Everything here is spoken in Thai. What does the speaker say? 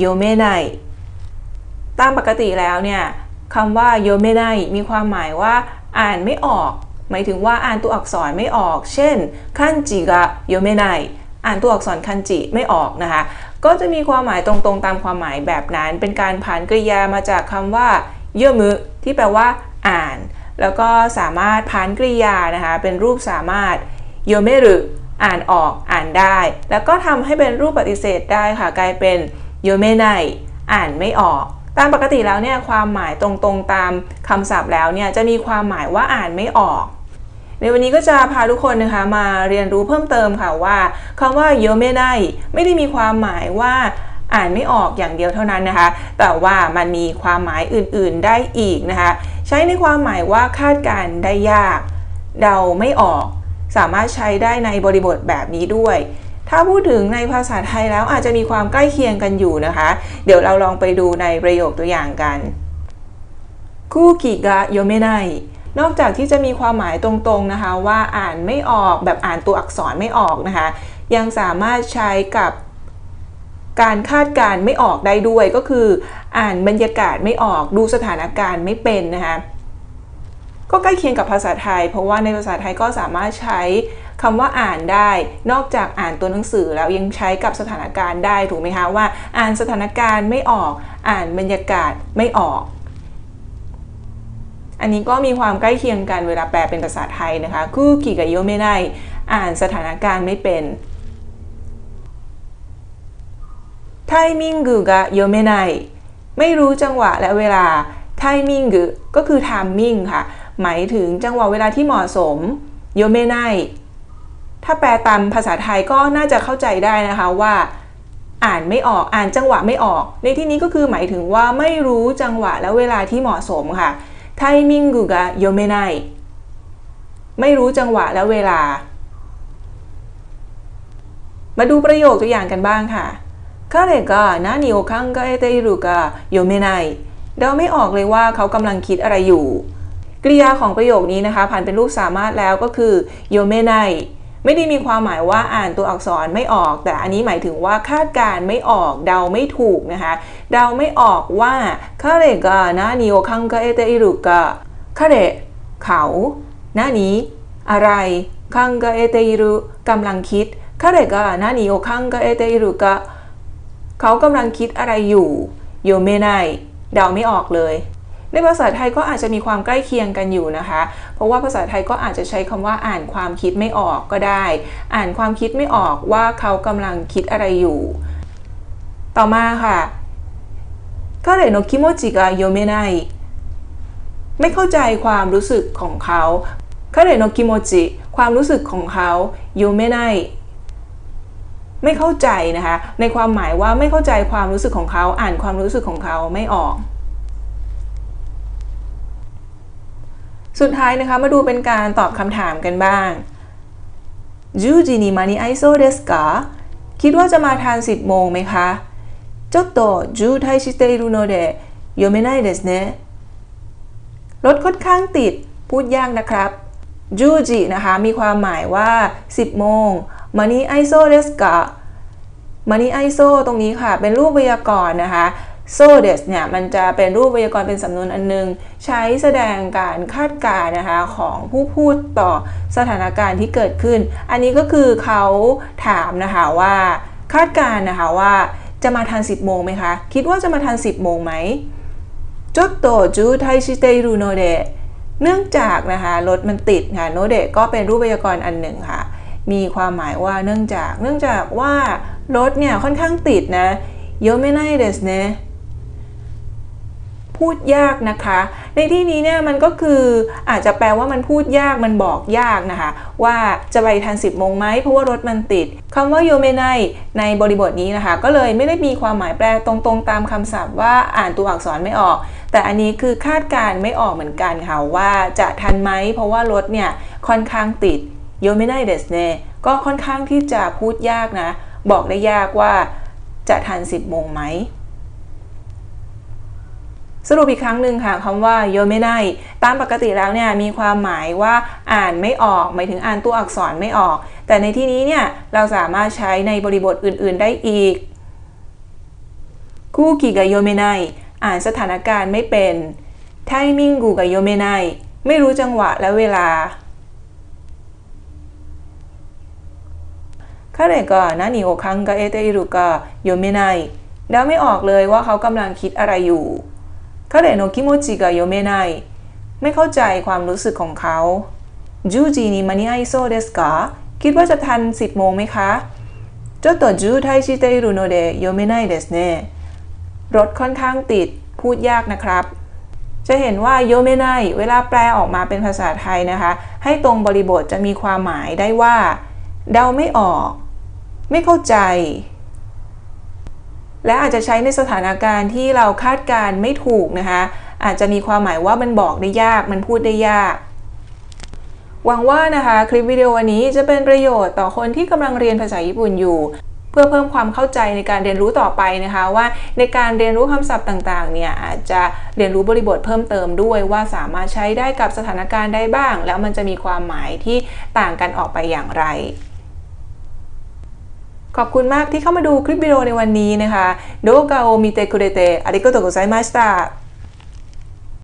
โยเมไนตามปกติแล้วเนี่ยคำว่าโยเมไนมีความหมายว่าอ่านไม่ออก หมายถึงว่าอ่านตัวอักษรไม่ออก เช่นคันจิกะโยเมไนอ่านตัวอักษรคันจิไม่ออกนะคะ ก็จะมีความหมายตรงๆ ตามความหมายแบบนั้น เป็นการผ่านกริยามาจากคำว่าเยอมือที่แปลว่า อ่าน แล้วก็สามารถผ่านกริยานะคะเป็นรูปสามารถโยเมรุอ่านออกอ่านได้ แล้วก็ทำให้เป็นรูปปฏิเสธได้ค่ะกลายเป็น โยเมไนอ่านไม่ออก ตามปกติแล้วเนี่ยความหมายตรงๆตามคำศัพท์แล้วเนี่ยจะมีความหมายว่าอ่านไม่ออก ในวันนี้ก็จะพาทุกคนนะคะมาเรียนรู้เพิ่มเติมค่ะว่าคำว่าโยเมไนไม่ได้มีความหมายว่าอ่านไม่ออกอย่างเดียวเท่านั้นนะคะ แต่ว่ามันมีความหมายอื่นๆได้อีกนะคะ ใช้ในความหมายว่าคาดการณ์ได้ยาก เดาไม่ออก สามารถใช้ได้ในบริบทแบบนี้ด้วย ถ้าพูดถึงในภาษาไทยแล้วอาจจะมีความใกล้เคียงกันอยู่นะคะ เดี๋ยวเราลองไปดูในประโยคตัวอย่างกันคู่กิกะโยเมไนนอกจากที่จะมีความหมายตรงๆนะคะว่าอ่านไม่ออกแบบอ่านตัวอักษรไม่ออกนะคะ ยังสามารถใช้กับการคาดการไม่ออกได้ด้วยก็คือ อ่านบรรยากาศไม่ออกดูสถานการณ์ไม่เป็นนะคะก็ใกล้เคียงกับภาษาไทย เพราะว่าในภาษาไทยก็สามารถใช้ คำว่าอ่านได้ นอกจากอ่านตัวหนังสือแล้วยังใช้กับสถานการณ์ได้ถูกไหมคะว่า อ่านสถานการณ์ไม่ออก อ่านบรรยากาศไม่ออก อันนี้ก็มีความใกล้เคียงกันเวลาแปลเป็นภาษาไทยนะคะคู่กิกับโยไม่ได้ อ่านสถานการณ์ไม่เป็นไทมิงกุกะโยเมไนไม่รู้จังหวะและเวลาไทมิงกุก็คือ timing ค่ะ หมายถึงจังหวะเวลาที่เหมาะสมโยเมไน ถ้าแปลตามภาษาไทยก็น่าจะเข้าใจได้นะคะว่า อ่านไม่ออกอ่านจังหวะไม่ออก ในที่นี้ก็คือหมายถึงว่าไม่รู้จังหวะและเวลาที่เหมาะสมค่ะไทมิงกุกะโยเมไนไม่รู้จังหวะและเวลา มาดูประโยคตัวอย่างกันบ้างค่ะคาเรกะนานิโอคังกะเอเตอิรุกะโยเมไนเราไม่ออกเลยว่าเขากำลังคิดอะไรอยู่ กริยาของประโยคนี้นะคะผ่านเป็นรูปสามารถแล้วก็คือโยเมไน ไม่ได้มีความหมายว่าอ่านตัวอักษรไม่ออก แต่อันนี้หมายถึงว่าคาดการไม่ออกเดาไม่ถูกนะคะ เดาไม่ออกว่าคาเรกานานิโอคังกาเอเตอิรุกะคาเรเขานานี้ อะไรคังกาเอเตอิรุกำลังคิดคาเรกานานิโอคังกาเอเตอิรุกะเขากำลังคิดอะไรอยู่โยเมไนเดาไม่ออกเลย ในภาษาไทยก็อาจจะมีความใกล้เคียงกันอยู่นะคะ เพราะว่าภาษาไทยก็อาจจะใช้คำว่าอ่านความคิดไม่ออกก็ได้ อ่านความคิดไม่ออกว่าเขากำลังคิดอะไรอยู่ ต่อมาค่ะ彼の気持ちが読めないไม่เข้าใจความรู้สึกของเขาคาเรโนกิโมจิ ความรู้สึกของเขาโยเมไนไม่เข้าใจนะคะ ในความหมายว่าไม่เข้าใจความรู้สึกของเขา อ่านความรู้สึกของเขาไม่ออก สุดท้ายนะคะมาดูเป็นการตอบคำถามกันบ้างจูจินิมานิไอโซเดสกาคิดว่าจะมาทาน 10 โมงไหมคะちょっと渋滞しているので読めないですねรถค่อนข้างติดพูดยากนะครับจูจินะคะมีความหมายว่า 10 โมงมานิไอโซเดสกะมานิไอโซตรงนี้ค่ะ เป็นรูปไวยากรณ์นะคะ โซเดสเนี่ยมันจะเป็นรูปไวยากรณ์เป็นสำนวนอันนึง ใช้แสดงการคาดการณ์นะคะของผู้พูดต่อสถานการณ์ที่เกิดขึ้น อันนี้ก็คือเขาถามนะคะว่าคาดการณ์นะคะว่าจะมาทัน 10 โมงไหมคะ คิดว่าจะมาทัน 10 โมงไหมจดโตจูไทชิเตรุโนเดเนื่องจากนะคะรถมันติดค่ะโนเดก็เป็นรูปไวยากรณ์อันหนึ่งค่ะ มีความหมายว่าเนื่องจาก เนื่องจากว่ารถเนี่ยค่อนข้างติดนะโยไมได้เดสเน พูดยากนะคะ ในที่นี้เนี่ยมันก็คืออาจจะแปลว่ามันพูดยากมันบอกยากนะคะ ว่าจะไปทัน10โมงไหมเพราะว่ารถมันติดคำว่าโยเมไนในบริบทนี้นะคะ ก็เลยไม่ได้มีความหมายแปลตรงๆ ตามคำศัพท์ว่าอ่านตัวอักษรไม่ออก แต่อันนี้คือคาดการไม่ออกเหมือนกันค่ะว่าจะทันไหมเพราะว่ารถเนี่ยค่อนข้างติดโยไม่ไดเดสเนก็ค่อนข้างที่จะพูดยากนะ บอกได้ยากว่าจะทัน10โมงไหม สรุปอีกครั้งหนึ่งค่ะคำว่าโยไม่ได้ตามปกติแล้วเนี่ยมีความหมายว่าอ่านไม่ออก หมายถึงอ่านตัวอักษรไม่ออก แต่ในที่นี้เนี่ยเราสามารถใช้ในบริบทอื่น ๆ ได้อีกคู่กีกโยเมไนอ่านสถานการณ์ไม่เป็นไทมิงกูกับโยเมไนไม่รู้จังหวะและเวลาาเรก็นานิโอคังกะเอเตอิรุกะโยเมไนเดาไม่ออกเลยว่าเขากำลังคิดอะไรอยู่ 彼の気持ちが読めないไม่เข้าใจความรู้สึกของเขาจูจีนี่มานิไอโซเดสกาคิดว่าจะทันสิบโมงไหมคะจุดต่อจูไทชิเตちょっと渋滞しているのไนเดสเน่รถค่อนข้างติดพูดยากนะครับ จะเห็นว่าโยเมไนเวลาแปลออกมาเป็นภาษาไทยนะคะ ให้ตรงบริบทจะมีความหมายได้ว่า เดาไม่ออก ไม่เข้าใจ และอาจจะใช้ในสถานการณ์ที่เราคาดการณ์ไม่ถูกนะคะ อาจจะมีความหมายว่ามันบอกได้ยาก มันพูดได้ยาก หวังว่านะคะคลิปวิดีโอวันนี้จะเป็นประโยชน์ต่อคนที่กำลังเรียนภาษาญี่ปุ่นอยู่ เพื่อเพิ่มความเข้าใจในการเรียนรู้ต่อไปนะคะว่าในการเรียนรู้คำศัพท์ต่างๆเนี่ยอาจจะเรียนรู้บริบทเพิ่มเติมด้วยว่าสามารถใช้ได้กับสถานการณ์ได้บ้าง แล้วมันจะมีความหมายที่ต่างกันออกไปอย่างไร ขอบคุณมากที่เข้ามาดูคลิปวิดีโอในวันนี้นะคะโดกาโอมิเตคุเรเตอาริโกโตโกไซมาสตา